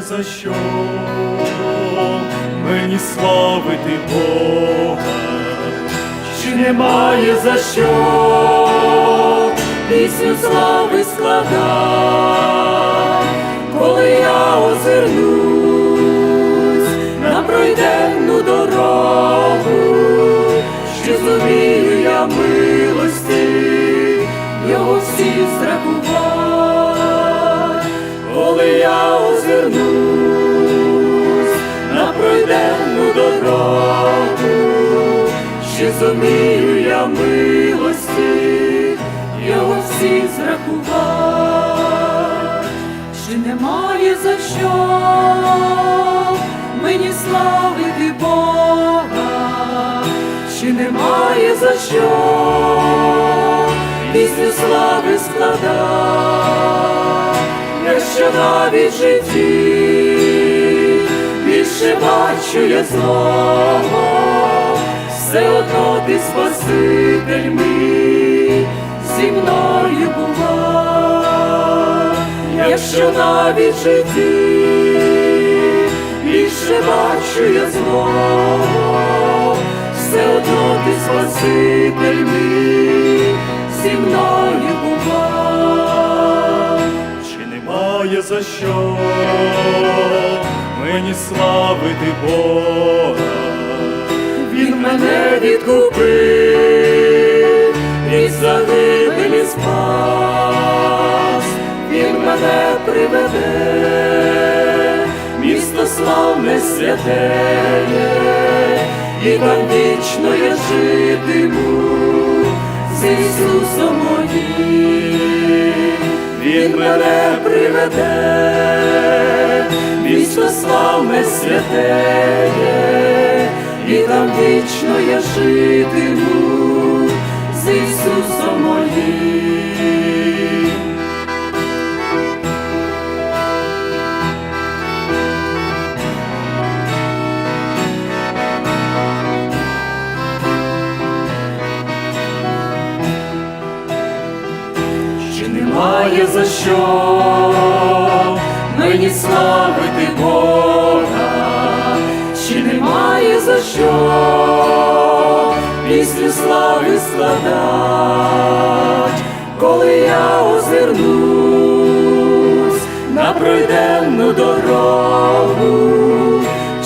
за що. Мені славити Бога, чи немає за що. Пісню слави складати, коли я озирнусь на пройденну дорогу, що зумію я милості, його всі зрахувати, дорогу, що зумію я милості, його всі зрахувати, Чи немає за що мені славити Бога, чи немає за що пісню слави складати, якщо навіть в житті бачу злого, все одно ти спаситель мій. Зі мною бува, якщо навіть в житті більше бачу я злого, все одно ти спаситель мій. Зі мною бува, чи немає за що мені славити Бога, Він мене відкупив і загибелі спас, Він мене приведе, місто славне святеє, і там вічно я житиму з Ісусом моїм, Він мене приведе, славне святеє, і там вічно я житиму з Ісусом моїм. Чи немає за що мені славити Бога, чи немає за що пісню слави складать, коли я озирнусь на пройденну дорогу,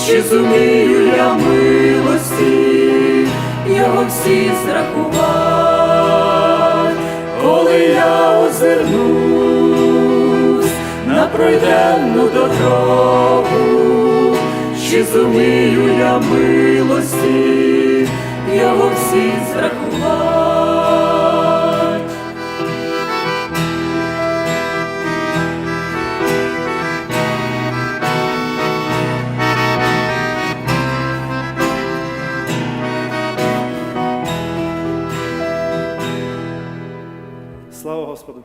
чи зумію я милості його всі зрахувати, коли я озирнусь на пройденну дорогу, чи зумію я милості його всі зрахувати. Слава Господу!